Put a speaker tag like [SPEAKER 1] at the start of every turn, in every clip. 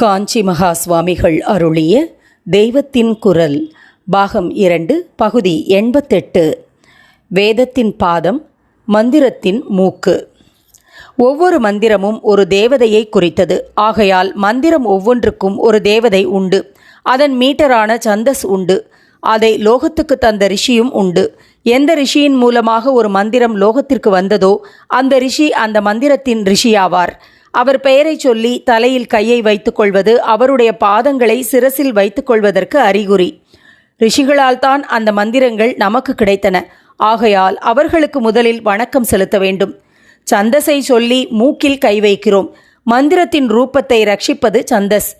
[SPEAKER 1] காஞ்சி மகா சுவாமிகள் அருளிய தெய்வத்தின் குரல் பாகம் இரண்டு பகுதி எண்பத்தெட்டு. வேதத்தின் பாதம் மந்திரத்தின் மூக்கு. ஒவ்வொரு மந்திரமும் ஒரு தேவதையை குறித்தது. ஆகையால் மந்திரம் ஒவ்வொன்றுக்கும் ஒரு தேவதை உண்டு. அதன் மீட்டரான சந்தஸ் உண்டு. அதை லோகத்துக்கு தந்த ரிஷியும் உண்டு. எந்த ரிஷியின் மூலமாக ஒரு மந்திரம் லோகத்திற்கு வந்ததோ அந்த ரிஷி அந்த மந்திரத்தின் ரிஷியாவார். அவர் பெயரை சொல்லி தலையில் கையை வைத்துக்கொள்வது அவருடைய பாதங்களை சிரசில் வைத்துக்கொள்வதற்கு அறிகுறி. ரிஷிகளால் தான் அந்த மந்திரங்கள் நமக்கு கிடைத்தன. ஆகையால் அவர்களுக்கு முதலில் வணக்கம் செலுத்த வேண்டும். சந்தஸை சொல்லி மூக்கில் கை வைக்கிறோம். மந்திரத்தின் ரூபத்தை ரட்சிப்பது சந்தஸ்.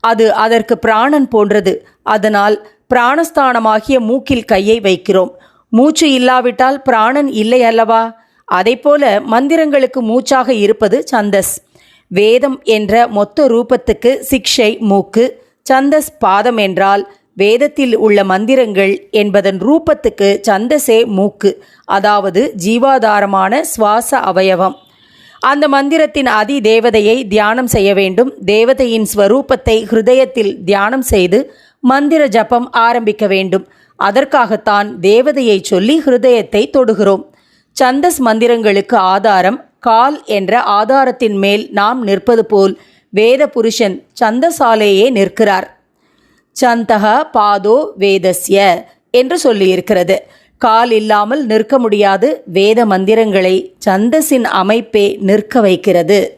[SPEAKER 1] அது அதற்கு பிராணன் போன்றது. அதனால் பிராணஸ்தானமாகிய மூக்கில் கையை வைக்கிறோம். மூச்சு இல்லாவிட்டால் பிராணன் இல்லை அல்லவா? அதைப்போல மந்திரங்களுக்கு மூச்சாக இருப்பது சந்தஸ். வேதம் என்ற மொத்த ரூபத்துக்கு சிக்ஷை மூக்கு சந்தஸ் பாதம் என்றால் வேதத்தில் உள்ள மந்திரங்கள் என்பதன் ரூபத்துக்கு சந்தசே மூக்கு அதாவது ஜீவாதாரமான சுவாச அவயவம். அந்த மந்திரத்தின் அதி தேவதையை தியானம் செய்ய வேண்டும். தேவதையின் ஸ்வரூபத்தை ஹிருதயத்தில் தியானம் செய்து மந்திர ஜபம் ஆரம்பிக்க வேண்டும். அதற்காகத்தான் தேவதையை சொல்லி ஹிருதயத்தை தொடுகிறோம். சந்தஸ் மந்திரங்களுக்கு ஆதாரம் கால் என்ற ஆதாரத்தின் மேல் நாம் நிற்பது போல் வேத புருஷன் சந்தசாலேயே நிற்கிறார். சந்தக பாதோ வேதஸ்ய என்று சொல்லியிருக்கிறது. கால் இல்லாமல் நிற்க முடியாது. வேத மந்திரங்களை சந்தஸின் அமைப்பே நிற்க வைக்கிறது.